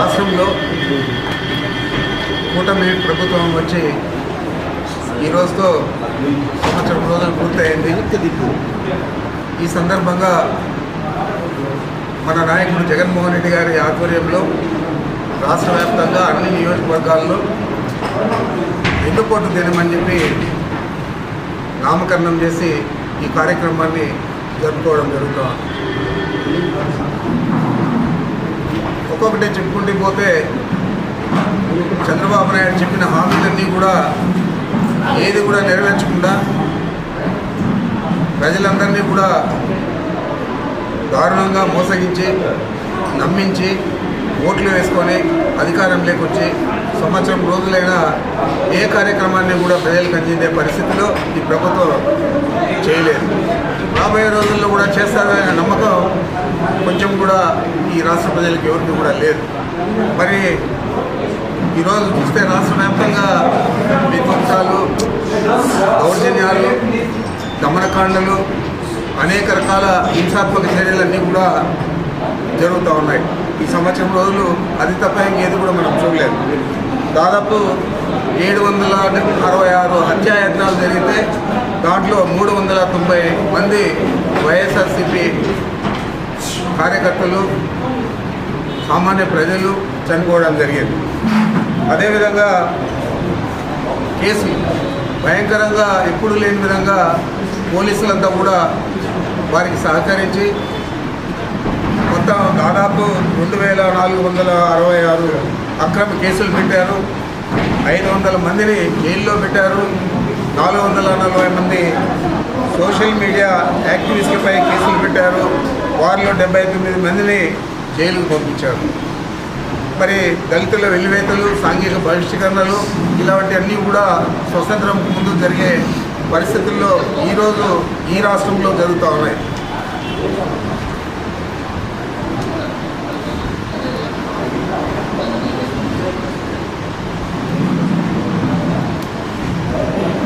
రాష్ట్రంలో కూటమి ప్రభుత్వం వచ్చి ఈ రోజుతో సంవత్సరం రోజులు పూర్తయింది. ఈ సందర్భంగా మన నాయకుడు జగన్మోహన్ రెడ్డి గారి ఆధ్వర్యంలో రాష్ట్ర వ్యాప్తంగా అన్ని నియోజకవర్గాల్లో ఎన్నుకోటు దినమని చెప్పి నామకరణం చేసి ఈ కార్యక్రమాన్ని జరుపుకోవడం జరుగుతుంది. ఒక్కొక్కటి చెప్పుకుంటూ పోతే చంద్రబాబు నాయుడు చెప్పిన హామీలన్నీ కూడా ఏది కూడా నెరవేర్చకుండా ప్రజలందరినీ కూడా దారుణంగా మోసగించి నమ్మించి ఓట్లు వేసుకొని అధికారం లేకొచ్చి సంవత్సరం రోజులైనా ఏ కార్యక్రమాన్ని కూడా ప్రజలకు అందించే పరిస్థితిలో ఈ ప్రభుత్వం చేయలేదు. రాబోయే రోజుల్లో కూడా చేస్తారనే నమ్మకం కొంచెం కూడా ఈ రాష్ట్ర ప్రజలకు ఎవరికి కూడా లేదు. మరి ఈరోజు చూస్తే రాష్ట్ర వ్యాప్తంగా విధ్వంసాలు దౌర్జన్యాలు దమనకాండలు అనేక రకాల హింసాత్మక చర్యలన్నీ కూడా జరుగుతూ ఉన్నాయి. ఈ సంవత్సరం రోజులు అది తప్ప ఇంకేది కూడా మనం చూడలేదు. దాదాపు ఏడు వందల అరవై ఆరు హత్యాయత్నాలు జరిగితే దాంట్లో మూడు వందల తొంభై మంది వైఎస్ఆర్సిపి కార్యకర్తలు సామాన్య ప్రజలు చనిపోవడం జరిగింది. అదేవిధంగా కేసులు భయంకరంగా ఎప్పుడు లేని విధంగా పోలీసులంతా కూడా వారికి సహకరించి మొత్తం దాదాపు రెండు వేల నాలుగు వందల అరవై ఆరు అక్రమ కేసులు పెట్టారు. ఐదు వందల మందిని జైల్లో పెట్టారు. నాలుగు వందల నలభై మంది సోషల్ మీడియా యాక్టివిస్టులపై కేసులు పెట్టారు. వారిలో డెబ్బై తొమ్మిది మందిని జైలుకు పంపించారు. మరి దళితుల వెల్లివేతలు సాంఘిక బహిష్కరణలు ఇలాంటివన్నీ కూడా స్వతంత్రం ముందు జరిగే పరిస్థితుల్లో ఈరోజు ఈ రాష్ట్రంలో జరుగుతూ ఉన్నాయి.